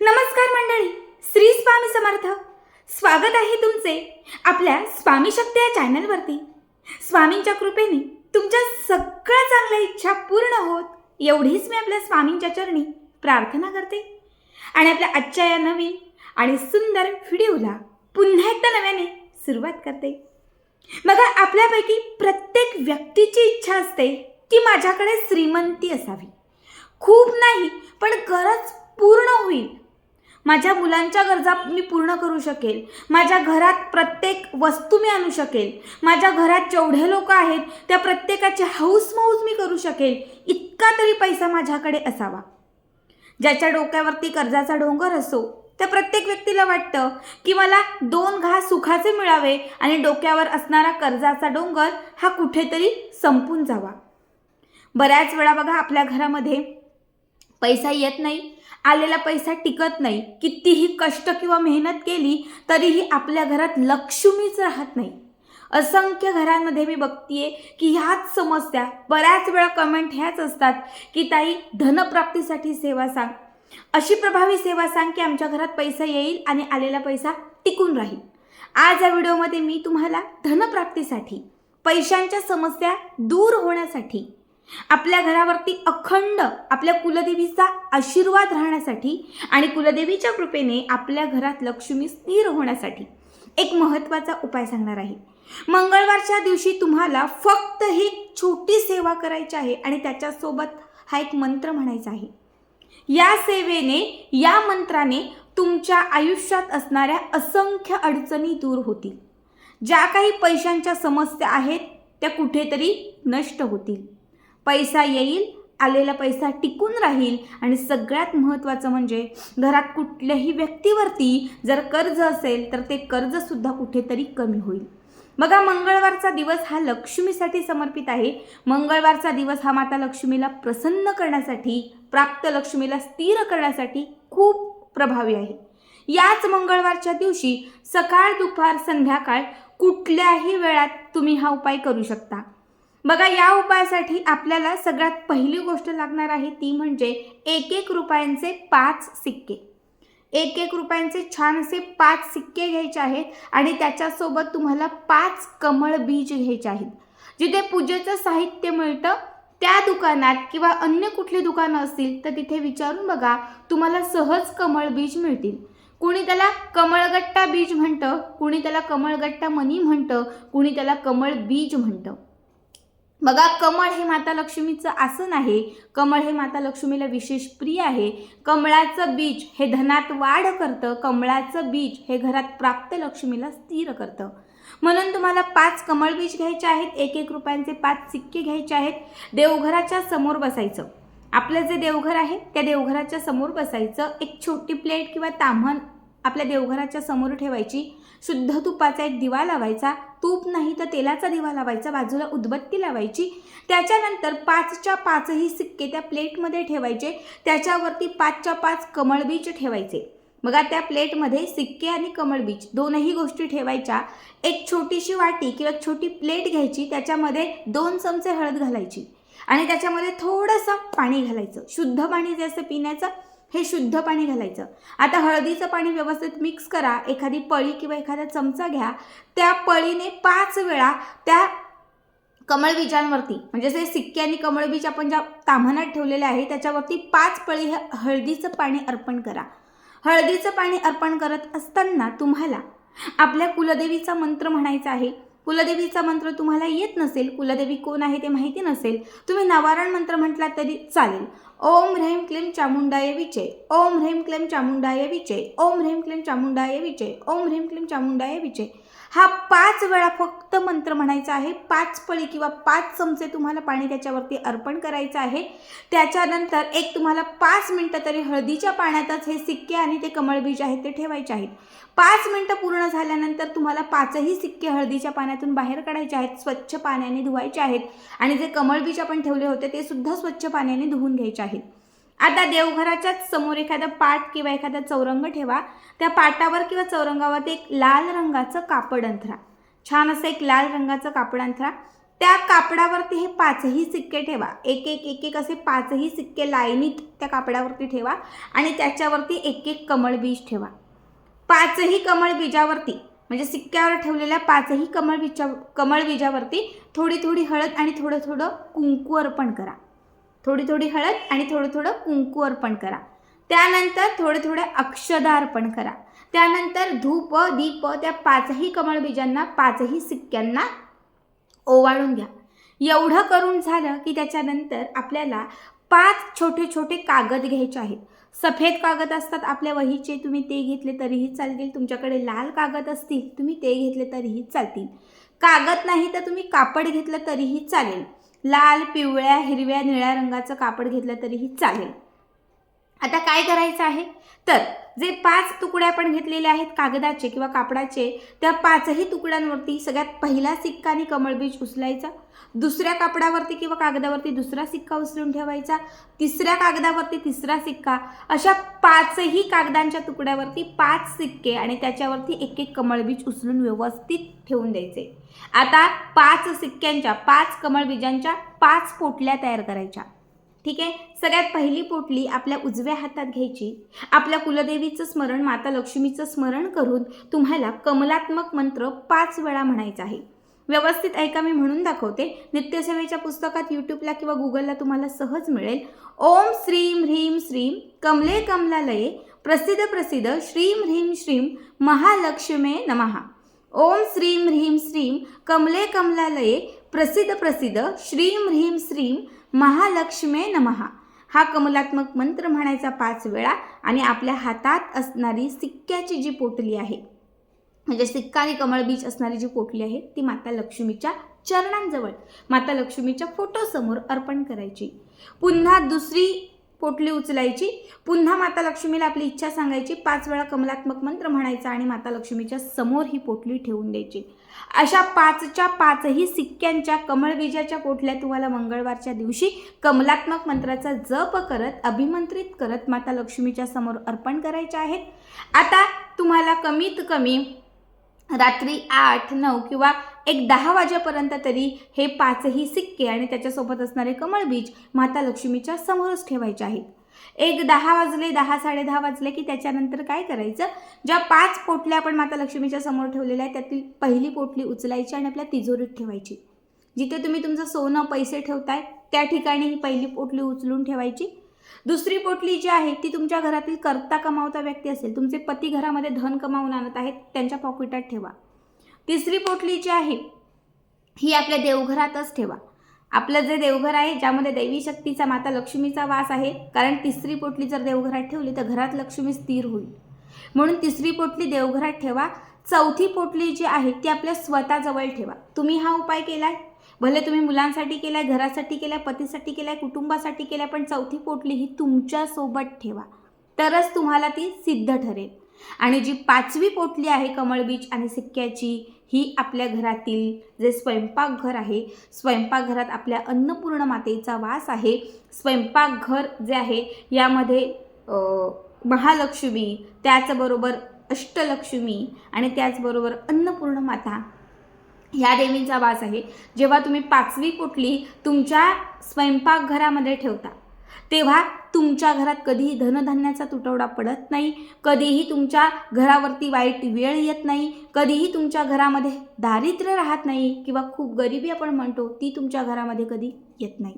नमस्कार मंडळी श्री स्वामी समर्थ. स्वागत आहे तुमचे आपल्या स्वामी शक्ती या चॅनलवरती. स्वामींच्या कृपेने तुमच्या सगळ्या चांगल्या इच्छा पूर्ण होत एवढीच मी आपल्या स्वामींच्या चरणी प्रार्थना करते. आणि आपल्या आजच्या या नवीन आणि सुंदर व्हिडिओला पुन्हा एकदा नव्याने सुरुवात करते. बघा आपल्यापैकी प्रत्येक व्यक्तीची इच्छा असते की माझ्याकडे श्रीमंती असावी. खूप नाही पण गरज पूर्ण होईल. माझ्या मुलांच्या गरजा मी पूर्ण करू शकेल. माझ्या घरात प्रत्येक वस्तू मी आणू शकेल. माझ्या घरात जेवढे लोक आहेत त्या प्रत्येकाची हौस मौज मी करू शकेल. इतका तरी पैसा माझ्याकडे असावा. ज्याच्या डोक्यावरती कर्जाचा डोंगर असो त्या प्रत्येक व्यक्तीला वाटतं की मला दोन घास सुखाचे मिळावे आणि डोक्यावर असणारा कर्जाचा डोंगर हा कुठेतरी संपून जावा. बऱ्याच वेळा बघा आपल्या घरामध्ये पैसा येत नाही आलेला पैसा टिकत नाही कितीही कष्ट किंवा मेहनत केली तरीही आपल्या घरात लक्ष्मीच राहत नाही. असंख्य घरांमध्ये मी बघतीये की ह्याच समस्या बऱ्याच वेळा कमेंट ह्याच असतात की ताई धनप्राप्तीसाठी सेवा सांग. अशी प्रभावी सेवा सांग की आमच्या घरात पैसा येईल आणि आलेला पैसा टिकून राहील. आज या व्हिडिओमध्ये मी तुम्हाला धनप्राप्तीसाठी पैशांच्या समस्या दूर होण्यासाठी आपल्या घरावरती अखंड आपल्या कुलदेवीचा आशीर्वाद राहण्यासाठी आणि कुलदेवीच्या कृपेने आपल्या घरात लक्ष्मी स्थिर होण्यासाठी एक महत्त्वाचा उपाय सांगणार आहे. मंगळवारच्या दिवशी तुम्हाला फक्त ही छोटी सेवा करायची आहे आणि त्याच्यासोबत हा एक मंत्र म्हणायचा आहे. या सेवेने या मंत्राने तुमच्या आयुष्यात असणाऱ्या असंख्य अडचणी दूर होतील. ज्या काही पैशांच्या समस्या आहेत त्या कुठेतरी नष्ट होतील. पैसा येईल आलेला पैसा टिकून राहील. आणि सगळ्यात महत्त्वाचं म्हणजे घरात कुठल्याही व्यक्तीवरती जर कर्ज असेल तर ते कर्जसुद्धा कुठेतरी कमी होईल. बघा मंगळवारचा दिवस हा लक्ष्मीसाठी समर्पित आहे. मंगळवारचा दिवस हा माता लक्ष्मीला प्रसन्न करण्यासाठी प्राप्त लक्ष्मीला स्थिर करण्यासाठी खूप प्रभावी आहे. याच मंगळवारच्या दिवशी सकाळ दुपार संध्याकाळ कुठल्याही वेळात तुम्ही हा उपाय करू शकता. बघा या उपायासाठी आपल्याला सगळ्यात पहिली गोष्ट लागणार आहे ती म्हणजे एक एक रुपयांचे पाच सिक्के. एक एक रुपयांचे छान असे पाच सिक्के घ्यायचे आहेत आणि त्याच्यासोबत तुम्हाला पाच कमळ बीज घ्यायचे आहेत. जिथे पूजेचं साहित्य मिळतं त्या दुकानात किंवा अन्य कुठली दुकानं असतील तर तिथे विचारून बघा तुम्हाला सहज कमळ बीज मिळतील. कुणी त्याला कमळगट्टा बीज म्हणतं कुणी त्याला कमळगट्टा मनी म्हणतं कुणी त्याला कमळ बीज म्हणतं. बघा कमळ हे माता लक्ष्मीचं आसन आहे. कमळ हे माता लक्ष्मीला विशेष प्रिय आहे. कमळाचं बीज हे धनात वाढ करतं. कमळाचं बीज हे घरात प्राप्त लक्ष्मीला स्थिर करतं. म्हणून तुम्हाला पाच कमळ बीज घ्यायचे आहेत. एक एक रुपयांचे पाच सिक्के घ्यायचे आहेत. देवघराच्या समोर बसायचं. आपलं जे देवघर आहे त्या देवघराच्या समोर बसायचं. एक छोटी प्लेट किंवा ताम्हण आपल्या देवघराच्या समोर ठेवायची. शुद्ध तुपाचा एक दिवा लावायचा. तूप नाही तर तेलाचा दिवा लावायचा. बाजूला उदबत्ती लावायची. त्याच्यानंतर पाचच्या पाचही सिक्के त्या प्लेटमध्ये ठेवायचे. त्याच्यावरती पाचच्या पाच कमळबीज ठेवायचे. बघा त्या प्लेटमध्ये सिक्के आणि कमळबीज दोनही गोष्टी ठेवायच्या. एक छोटीशी वाटी किंवा एक छोटी प्लेट घ्यायची. त्याच्यामध्ये दोन चमचे हळद घालायची. आणि त्याच्यामध्ये थोडंसं पाणी घालायचं. शुद्ध पाणी जे असं पिण्याचं हे शुद्ध पाणी घालायचं. आता हळदीचं पाणी व्यवस्थित मिक्स करा. एखादी पळी किंवा एखादा चमचा घ्या. त्या पळीने पाच वेळा त्या कमळबीजांवरती म्हणजे जे सिक्के आणि कमळबीज आपण ज्या ताम्हणात ठेवलेले आहे त्याच्यावरती पाच पळी हे हळदीचं पाणी अर्पण करा. हळदीचं पाणी अर्पण करत असताना तुम्हाला आपल्या कुलदेवीचा मंत्र म्हणायचा आहे कुलदेवीचा मंत्र तुम्हाला येत नसेल कुलदेवी कोण आहे ते माहिती नसेल तुम्ही नवारण मंत्र म्हटला तरी चालेल. ओम ह्रेम क्लीम चामुंडाय विचे ओम ह्रेम क्लीम चामुंडाय विचे ओम ह्रेम क्लीम चामुंडाय विचे ओम ह्रेम क्लीम चामुंडाय विचे हा पाच वेळा फक्त मंत्र म्हणायचा आहे. पाच पळी किंवा पाच चमचे तुम्हाला पाणी त्याच्यावरती अर्पण करायचं आहे. त्याच्यानंतर एक तुम्हाला पाच मिनटं तरी हळदीच्या पाण्यातच हे सिक्के आणि ते कमळबीज आहेत ते ठेवायचे आहेत. पाच मिनटं पूर्ण झाल्यानंतर तुम्हाला पाचही सिक्के हळदीच्या पाण्यातून बाहेर काढायचे आहेत स्वच्छ पाण्याने धुवायचे आहेत. आणि जे कमळबीज आपण ठेवले होते ते सुद्धा स्वच्छ पाण्याने धुवून घ्यायचे आहेत. आता देवघराच्याच समोर एखादा पाट किंवा एखादा चौरंग ठेवा. त्या पाटावर किंवा चौरंगावर एक लाल रंगाचं कापड अंथरा. छान असं एक लाल रंगाचं कापड अंथरा. त्या कापडावरती हे पाचही सिक्के ठेवा. एक एक एक एक असे पाचही सिक्के लाईनीत त्या कापडावरती ठेवा आणि त्याच्यावरती एक एक कमळ बीज ठेवा. पाचही कमळ बीजावरती म्हणजे सिक्क्यावर ठेवलेल्या पाचही कमळ बीजा कमळ बीजावरती थोडी थोडी हळद आणि थोडं थोडं कुंकू अर्पण करा. थोडी थोडी हळद आणि थोडं थोडं कुंकू अर्पण करा. त्यानंतर थोडे थोडे अक्षदा अर्पण करा. त्यानंतर धूप दीप त्या पाचही कमळ बीजांना पाचही सिक्क्यांना ओवाळून घ्या. एवढं करून झालं की त्याच्यानंतर आपल्याला पाच छोटे छोटे कागद घ्यायचे आहेत. सफेद कागद असतात आपल्या वहीचे तुम्ही ते घेतले तरीही चालतील. तुमच्याकडे लाल कागद असतील तुम्ही ते घेतले तरीही चालतील. कागद नाही तर तुम्ही कापड घेतलं तरीही चालेल. लाल पिवळ्या हिरव्या निळ्या रंगाचं कापड घेतलं तरीही चालेल. आता काय करायचं आहे? तर जे पाच तुकडे आपण घेतलेले आहेत कागदाचे किंवा कापडाचे त्या पाचही तुकड्यांवरती सगळ्यात पहिला सिक्का आणि कमळबीज उचलायचा. दुसऱ्या कापडावरती किंवा कागदावरती दुसरा सिक्का उचलून ठेवायचा तिसऱ्या कागदावरती तिसरा सिक्का अशा पाचही कागदांच्या तुकड्यावरती पाच सिक्के आणि त्याच्यावरती एक एक कमळबीज उचलून व्यवस्थित ठेवून द्यायचे. आता पाच सिक्क्यांच्या पाच कमळबीजांच्या पाच पोटल्या तयार करायच्या. ठीक आहे? सगळ्यात पहिली पोटली आपल्या उजव्या हातात घ्यायची. आपल्या कुलदेवीचं स्मरण माता लक्ष्मीचं स्मरण करून तुम्हाला कमलात्मक मंत्र पाच वेळा म्हणायचा आहे. व्यवस्थित ऐका मी म्हणून दाखवते. नित्यसेवेच्या पुस्तकात यूट्यूबला किंवा गुगलला तुम्हाला सहज मिळेल. ओम श्रीम ह्रीम श्रीम कमले कमलालये प्रसिद्ध प्रसिद्ध श्रीम ह्रीम श्रीम महालक्ष्मे नमहा ओम श्रीम ह्रीम श्रीम कमले कमलालये प्रसिद्ध प्रसिद्ध श्रीम ह्रीम श्रीम महालक्ष्मे नमहा हा कमलात्मक मंत्र म्हणायचा पाच वेळा आणि आपल्या हातात असणारी सिक्क्याची जी पोटली आहे म्हणजे सिक्का आणि कमळबीज असणारी जी पोटली आहे ती माता लक्ष्मीच्या चरणांजवळ. माता लक्ष्मीच्या फोटोसमोर अर्पण करायची. पुन्हा दुसरी पोटली उचलायची. पुन्हा माता लक्ष्मीला आपली इच्छा सांगायची. पाच वेळा कमलात्मक मंत्र म्हणायचा आणि माता लक्ष्मीच्या समोर ही पोटली ठेवून द्यायची. अशा पाचच्या पाचही सिक्क्यांच्या कमळबीजाच्या पोटल्या तुम्हाला मंगळवारच्या दिवशी कमलात्मक मंत्राचा जप करत अभिमंत्रित करत माता लक्ष्मीच्या समोर अर्पण करायच्या आहेत. आता तुम्हाला कमीत कमी रात्री आठ नऊ किंवा एक दहा वाजेपर्यंत तरी हे पाचही सिक्के आणि त्याच्यासोबत असणारे कमळ बीज माता लक्ष्मीच्या समोरच ठेवायचे आहेत. एक दहा वाजले दहा साडे दहा वाजले की त्याच्यानंतर काय करायचं? ज्या पाच पोटल्या आपण माता लक्ष्मीच्या समोर ठेवलेल्या आहेत त्यातील पहिली पोटली उचलायची आणि आपल्या तिजोरीत ठेवायची. जिथे तुम्ही तुमचं सोनं पैसे ठेवताय त्या ठिकाणी ही पहिली पोटली उचलून ठेवायची. दुसरी पोटली जी आहे ती तुमच्या घरातील करता कमावता व्यक्ती असेल तुमचे पती घरामध्ये धन कमावून आणत आहेत त्यांच्या पॉकेटात ठेवा. तिसरी पोटली जी आहे ही आपल्या देवघरातच ठेवा. आपलं जे देवघर आहे ज्यामध्ये दैवी शक्तीचा माता लक्ष्मीचा वास आहे कारण तिसरी पोटली जर देवघरात ठेवली तर घरात लक्ष्मी स्थिर होईल. म्हणून तिसरी पोटली देवघरात ठेवा. चौथी पोटली जी आहे ती आपल्या स्वतःजवळ ठेवा. तुम्ही हा उपाय केला भले तुम्ही मुलांसाठी केल्या घरासाठी केल्या पतीसाठी केलाय कुटुंबासाठी केल्या पण चौथी पोटली ही तुमच्यासोबत ठेवा. तरच तुम्हाला ती सिद्ध ठरेल. आणि जी पाचवी पोटली आहे कमळबीज आणि सिक्क्याची ही आपल्या घरातील जे स्वयंपाकघर आहे स्वयंपाकघरात आपल्या अन्नपूर्ण मातेचा वास आहे. स्वयंपाकघर जे आहे यामध्ये महालक्ष्मी त्याचबरोबर अष्टलक्ष्मी आणि त्याचबरोबर अन्नपूर्ण माता ह्या देवींचा वास आहे. जेव्हा तुम्ही पाचवी कुठली तुमच्या स्वयंपाकघरामध्ये ठेवता तेव्हा तुमच्या घरात कधीही धनधान्याचा तुटवडा पडत नाही कधीही तुमच्या घरावरती वाईट वेळ येत नाही कधीही तुमच्या घरामध्ये दारिद्र्य राहत नाही किंवा खूप गरिबी आपण म्हणतो ती तुमच्या घरामध्ये कधी येत नाही.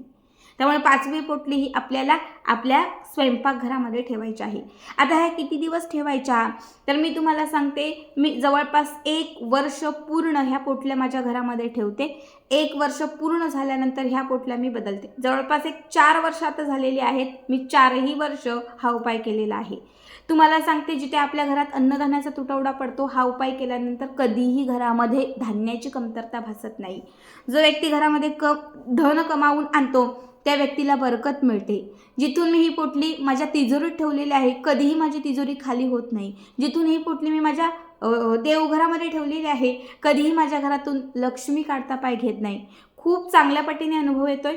त्यामुळे पाचवी पोटली ही आपल्याला आपल्या स्वयंपाकघरामध्ये ठेवायची आहे. आता ह्या किती दिवस ठेवायच्या? तर मी तुम्हाला सांगते मी जवळपास एक वर्ष पूर्ण ह्या पोटल्या माझ्या घरामध्ये ठेवते. एक वर्ष पूर्ण झाल्यानंतर ह्या पोटल्या मी बदलते. जवळपास एक चार वर्ष आता झालेली आहेत. मी चारही वर्ष हा उपाय केलेला आहे. तुम्हाला सांगते जिथे आपल्या घरात अन्नधान्याचा तुटवडा पडतो हा उपाय केल्यानंतर कधीही घरामध्ये धान्याची कमतरता भासत नाही. जो व्यक्ती घरामध्ये क धन कमावून आणतो त्या व्यक्तीला बरकत मिळते. जिथून मी ही पोटली माझ्या तिजोरीत ठेवलेली आहे कधीही माझी तिजोरी खाली होत नाही. जिथून ही पोटली मी माझ्या देवघरामध्ये ठेवलेली आहे कधीही माझ्या घरातून लक्ष्मी काढता पाय घेत नाही. खूप चांगल्या पटीने अनुभव येतोय.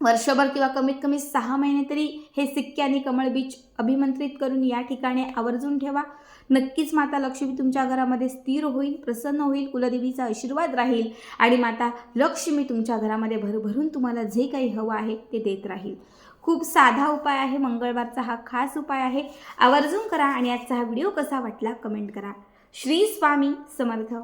वर्षभर किंवा कमीत कमी सहा महिने तरी हे सिक्के आणि कमळ बीच अभिमंत्रित करून या ठिकाणी आवर्जून ठेवा. नक्कीच माता लक्ष्मी तुमच्या घरामध्ये स्थिर होईल प्रसन्न होईल कुलदेवीचा आशीर्वाद राहील आणि माता लक्ष्मी तुमच्या घरामध्ये भरभरून तुम्हाला जे काही हवं आहे ते देत राहील. खूप साधा उपाय आहे मंगळवारचा हा खास उपाय आहे. आवर्जून करा आणि आजचा हा व्हिडिओ कसा वाटला कमेंट करा. श्री स्वामी समर्थ.